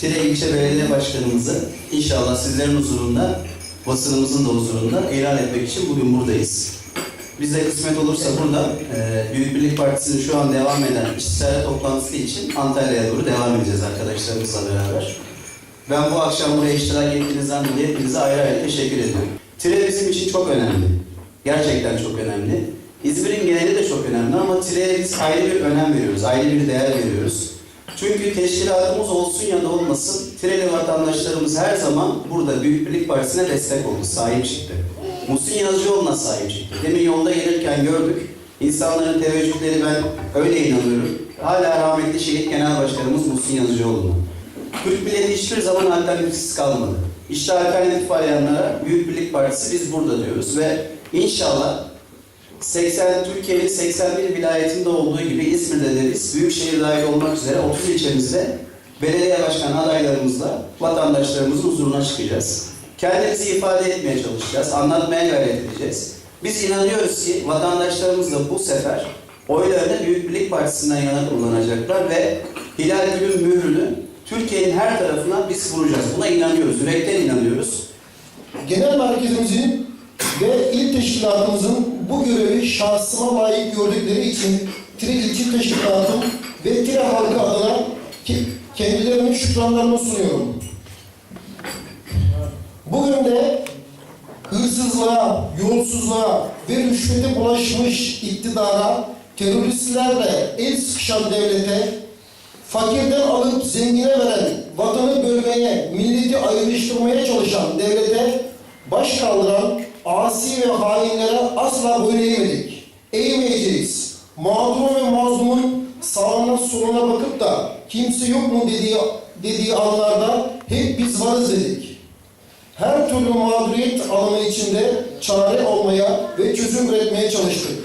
Tire ilçe belediye başkanımızı inşallah sizlerin huzurunda, basınımızın da huzurunda ilan etmek için bugün buradayız. Bize kısmet olursa burada e, Büyük Birlik Partisi'nin şu an devam eden istişare toplantısı için Antalya'ya doğru devam edeceğiz arkadaşlarımızla beraber. Ben bu akşam buraya iştirak ettiğinizden dolayı hepinize ayrı ayrı teşekkür ediyorum. Tire bizim için çok önemli. Gerçekten çok önemli. İzmir'in geneli de çok önemli ama Tire'ye biz ayrı bir önem veriyoruz, ayrı bir değer veriyoruz. Çünkü teşkilatımız olsun ya da olmasın, Tireli vatandaşlarımız her zaman burada Büyük Birlik Partisi'ne destek oldu, sahip çıktı. Muhsin Yazıcıoğlu'na sahip çıktı. Demin yolda gelirken gördük, insanların teveccühleri ben öyle inanıyorum. Hala rahmetli şehit genel başkanımız Muhsin Yazıcıoğlu'na. Türk milleti hiçbir zaman alternatifsiz kalmadı. İşte alternatif arayanlara Büyük Birlik Partisi biz burada diyoruz ve inşallah 80 Türkiye'nin 81 vilayetinde olduğu gibi İzmir'de de biz büyükşehir dahil olmak üzere 30 ilçemizde belediye başkan adaylarımızla vatandaşlarımızın huzuruna çıkacağız. Kendimizi ifade etmeye çalışacağız, anlatmaya gayret edeceğiz. Biz inanıyoruz ki vatandaşlarımız da bu sefer oylarını Büyük Birlik Partisi'nden yana kullanacaklar ve Hilal Gül'ün mührünü Türkiye'nin her tarafına biz vuracağız. Buna inanıyoruz, yürekten inanıyoruz. Genel merkezimizin ve il teşkilatımızın görevi şahsıma layık gördükleri için Tire İlçe Teşkilatım ve Tire halkı adına kendilerine şükranlarımı sunuyorum. Bugün de hırsızlığa, yolsuzluğa ve rüşvete bulaşmış iktidara, teröristlerle el sıkışan devlete, fakirden alıp zengine veren, vatanı bölmeye, milleti ayrıştırmaya çalışan devlete baş kaldıran asi ve hainlere asla boyun eğmedik. Eğmeyeceğiz. Mağdurun ve mazlumun sağına soluna bakıp da kimse yok mu dediği, dediği anlarda hep biz varız dedik. Her türlü mağduriyet alanı içinde çare olmaya ve çözüm üretmeye çalıştık.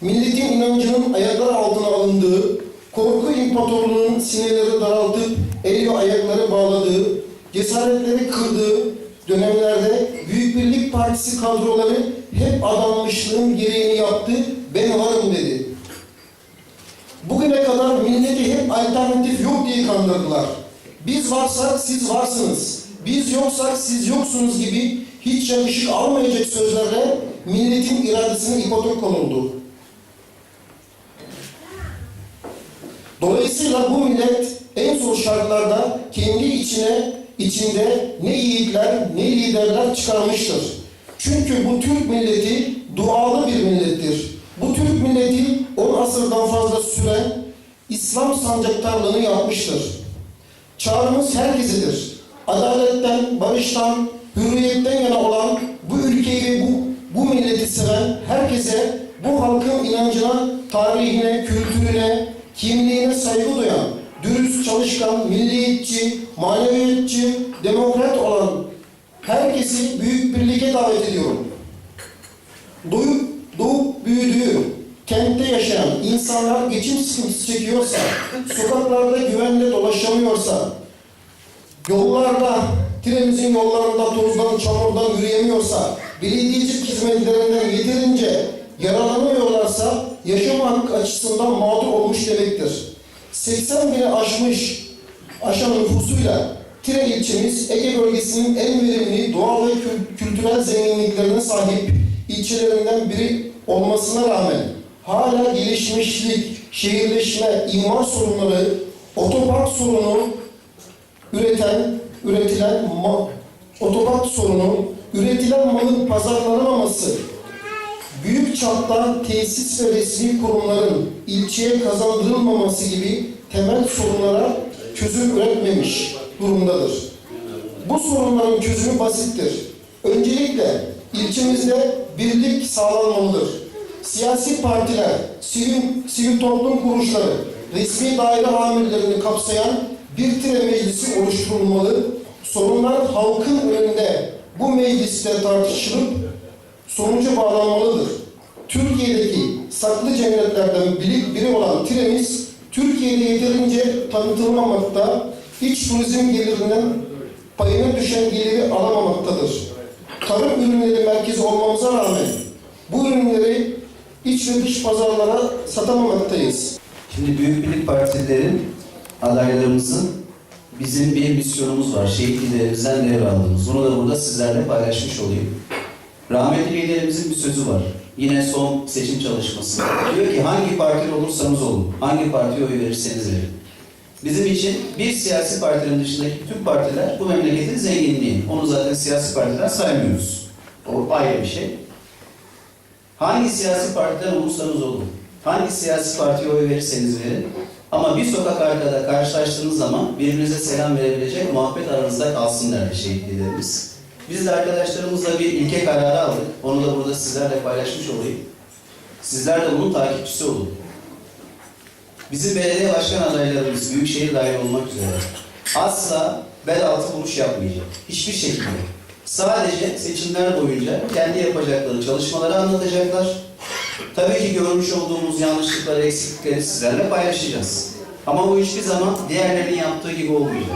Milletin inancının ayaklar altına alındığı, korku imparatorluğunun sinirleri daraltıp el ve ayakları bağladığı, cesaretleri kırdığı dönemlerde Büyük Birlik Partisi kadroları hep adanmışlığın gereğini yaptı, ben varım dedi. Bugüne kadar milleti hep alternatif yok diye kandırdılar. Biz varsak siz varsınız. Biz yoksak siz yoksunuz gibi hiç yakışık almayacak sözlerle milletin iradesine ipotek konuldu. Dolayısıyla bu millet en zor şartlarda kendi içine içinde ne yiğitler ne liderler çıkarmıştır. Çünkü bu Türk milleti dualı bir millettir. Bu Türk milleti 10 asırdan fazla süren İslam sancaktarlığını yapmıştır. Çağrımız herkesedir. Adaletten, barıştan, hürriyetten demokrat olan herkesi büyük birliğe davet ediyorum. Doğup, doğup büyüdüğü, kentte yaşayan insanlar geçim sıkıntısı çekiyorsa, sokaklarda güvenle dolaşamıyorsa, yollarda, trenimizin yollarında tozdan, çamurdan yürüyemiyorsa, belediyecilik hizmetlerinden yeterince yararlanamıyorlarsa, yaşam hakkı açısından mağdur olmuş demektir. 80 bini aşmış, aşan nüfusuyla Tire ilçemiz Ege bölgesinin en verimli doğal ve kül- kültürel zenginliklerine sahip ilçelerinden biri olmasına rağmen hala gelişmişlik, şehirleşme, imar sorunları, otopark sorunu üreten, üretilen otopark sorunu, üretilen malın pazarlanamaması, büyük çapta tesis ve resmi kurumların ilçeye kazandırılmaması gibi temel sorunlara çözüm üretmemiş durumdadır. Bu sorunların çözümü basittir. Öncelikle ilçemizde birlik sağlanmalıdır. Siyasi partiler, sivil, sivil toplum kuruluşları, resmi daire amirlerini kapsayan bir tire meclisi oluşturulmalı. Sorunlar halkın önünde bu mecliste tartışılıp sonuca bağlanmalıdır. Türkiye'deki saklı cennetlerden biri, biri olan Tiremiz, Türkiye'de yeterince tanıtılmamakta, iç turizm gelirinden payına düşen geliri alamamaktadır. Tarım ürünleri merkezi olmamıza rağmen bu ürünleri iç ve dış pazarlara satamamaktayız. Şimdi Büyük Birlik Partililerin adaylarımızın bizim bir misyonumuz var. Şehit liderimizden devraldığımız. Bunu da burada sizlerle paylaşmış olayım. Rahmetli liderimizin bir sözü var. Yine son seçim çalışmasında. Diyor ki hangi partili olursanız olun, hangi partiye oy verirseniz verin. Bizim için bir siyasi partinin dışındaki tüm partiler bu memleketin zenginliği. Onu zaten siyasi partiler saymıyoruz. O ayrı bir şey. Hangi siyasi partiden olursanız olun, hangi siyasi partiye oy verirseniz verin, ama bir sokak arkada karşılaştığınız zaman birbirinize selam verebilecek muhabbet aranızda kalsın derdi şehit liderimiz. Biz de arkadaşlarımızla bir ilke kararı aldık. Onu da burada sizlerle paylaşmış olayım. Sizler de bunun takipçisi olun. Bizim belediye başkan adaylarımız, büyükşehir dahil olmak üzere asla bel altı buluş yapmayacak. Hiçbir şekilde. Sadece seçimler boyunca kendi yapacakları çalışmaları anlatacaklar. Tabii ki görmüş olduğumuz yanlışlıkları, eksiklikleri sizlerle paylaşacağız. Ama bu hiçbir zaman diğerlerinin yaptığı gibi olmayacak.